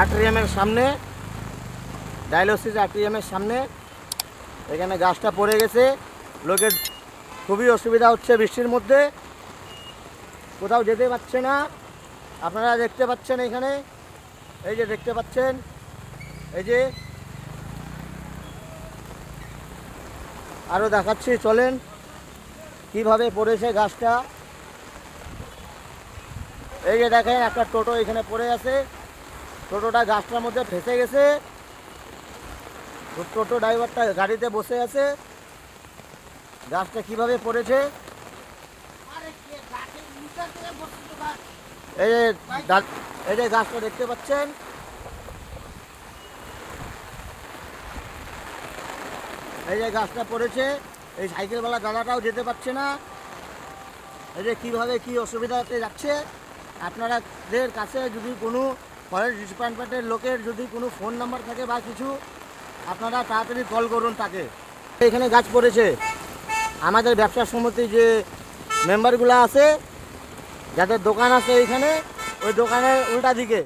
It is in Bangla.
আট্রিয়ামের সামনে, ডায়ালিসিস আট্রিয়ামের সামনে। এখানে গাছটা পড়ে গেছে। লোকের খুবই অসুবিধা হচ্ছে বৃষ্টির মধ্যে। কোথাও যেতে পারছে না। আপনারা দেখতে পাচ্ছেন এখানে। এই যে দেখতে পাচ্ছেন, এই যে। আরও দেখাচ্ছি, চলেন। কীভাবে পড়েছে গাছটা। এই যে দেখেন, একটা টোটো এখানে পড়ে আছে। টোটোটা গাছটার মধ্যে ফেসে গেছে। টোটো ড্রাইভারটা গাড়িতে বসে আছে। গাছটা কীভাবে পড়েছে? এই যে এই যে গাছটা দেখতে পাচ্ছেন? এই যে গাছটা পড়েছে এই সাইকেলওয়ালা দাদাটাও যেতে পারছে না। এই যে কীভাবে কী অসুবিধাতে যাচ্ছে? আপনারাদের কাছে যদি কোনো ফরেস্ট ডিপার্টমেন্টের লোকের যদি কোনো ফোন নাম্বার থাকে বা কিছু, আপনারা তাড়াতাড়ি কল করুন তাকে। এখানে গাছ পড়েছে। আমাদের ব্যবসা সমিতি যে মেম্বারগুলো আছে, যাদের দোকান আছে এইখানে ওই দোকানের উল্টা দিকে।